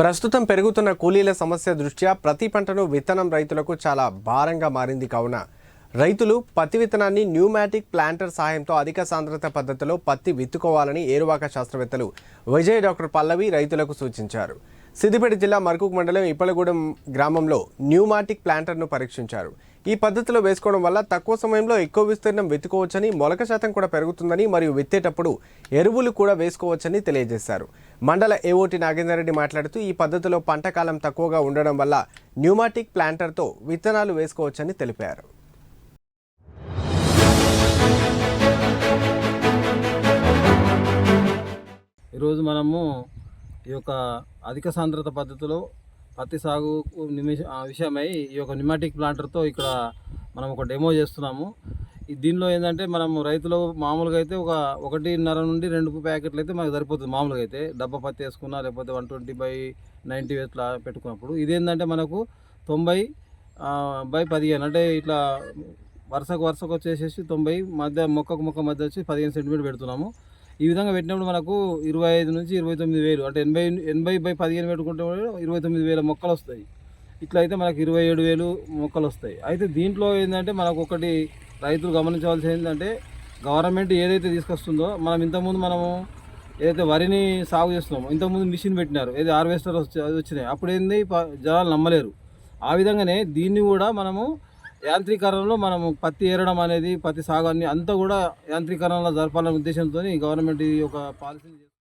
ప్రస్తుతం పెరుగుతున్న కూలీల సమస్య దృష్ట్యా ప్రతి పంటను విత్తనం రైతులకు చాలా భారంగా మారింది కావున రైతులు పత్తి విత్తనాన్ని న్యూమాటిక్ ప్లాంటర్ సహాయంతో అధిక సాంద్రత పద్ధతిలో పత్తి విత్తుకోవాలని ఏరువాక శాస్త్రవేత్తలు విజయ్ డాక్టర్ పల్లవి రైతులకు సూచించారు. సిద్దిపేట జిల్లా మర్కూక్ మండలం ఇప్పలగూడెం గ్రామంలో న్యూమాటిక్ ప్లాంటర్ను పరీక్షించారు. ఈ పద్ధతిలో వేసుకోవడం వల్ల తక్కువ సమయంలో ఎక్కువ విస్తీర్ణం వెతుకోవచ్చని మొలక శాతం కూడా పెరుగుతుందని మరియు విత్తేటప్పుడు ఎరువులు కూడా వేసుకోవచ్చని తెలియజేశారు. మండల ఏఓటి నాగేందర్రెడ్డి మాట్లాడుతూ ఈ పద్ధతిలో పంట కాలం తక్కువగా ఉండడం వల్ల న్యూమాటిక్ ప్లాంటర్తో విత్తనాలు వేసుకోవచ్చని తెలిపారు. ఈరోజు మనము ఈ యొక్క అధిక సాంద్రత పద్ధతిలో పత్తి సాగు నిమిష విషయమై ఈ యొక్క నిమాటిక్ ప్లాంటర్తో ఇక్కడ మనం ఒక డెమో చేస్తున్నాము. దీనిలో ఏంటంటే మనం రైతులు మామూలుగా అయితే ఒక ఒకటిన్నర నుండి రెండు ప్యాకెట్లు అయితే మనకు సరిపోతుంది మామూలుగా అయితే. డబ్బా పత్తి వేసుకున్నా లేకపోతే వన్ ట్వంటీ బై నైంటీ ఇట్లా పెట్టుకున్నప్పుడు. ఇదేంటంటే మనకు తొంభై బై పదిహేను అంటే ఇట్లా వరుసకు వరుసకు వచ్చేసేసి తొంభై మధ్య మొక్కకు మొక్క మధ్య వచ్చి పదిహేను సెంటీమీటర్ పెడుతున్నాము. ఈ విధంగా పెట్టినప్పుడు మనకు ఇరవై ఐదు నుంచి ఇరవై తొమ్మిది వేలు అంటే ఎనభై ఎనభై బై పదిహేను పెట్టుకుంటే కూడా ఇరవై తొమ్మిది వేల మొక్కలు వస్తాయి. ఇట్లా అయితే మనకు ఇరవై ఏడు వేలు మొక్కలు వస్తాయి. అయితే దీంట్లో ఏంటంటే మనకు ఒకటి రైతులు గమనించవలసింది ఏంటంటే గవర్నమెంట్ ఏదైతే తీసుకొస్తుందో మనం ఇంతకుముందు మనము ఏదైతే వరిని సాగు చేస్తున్నామో ఇంతకుముందు మిషన్ పెట్టినారు ఏది హార్వెస్టర్ వచ్చి అది వచ్చినాయి. అప్పుడు ఏంది ప- జనాలు నమ్మలేరు. ఆ విధంగానే దీన్ని కూడా మనము యాంత్రీకరణలో మనము పత్తి ఏరడం అనేది పత్తి సాగు అన్ని అంతా కూడా యాంత్రీకరణలో జరపాలనే ఉద్దేశంతో గవర్నమెంట్ ఈ యొక్క పాలసీని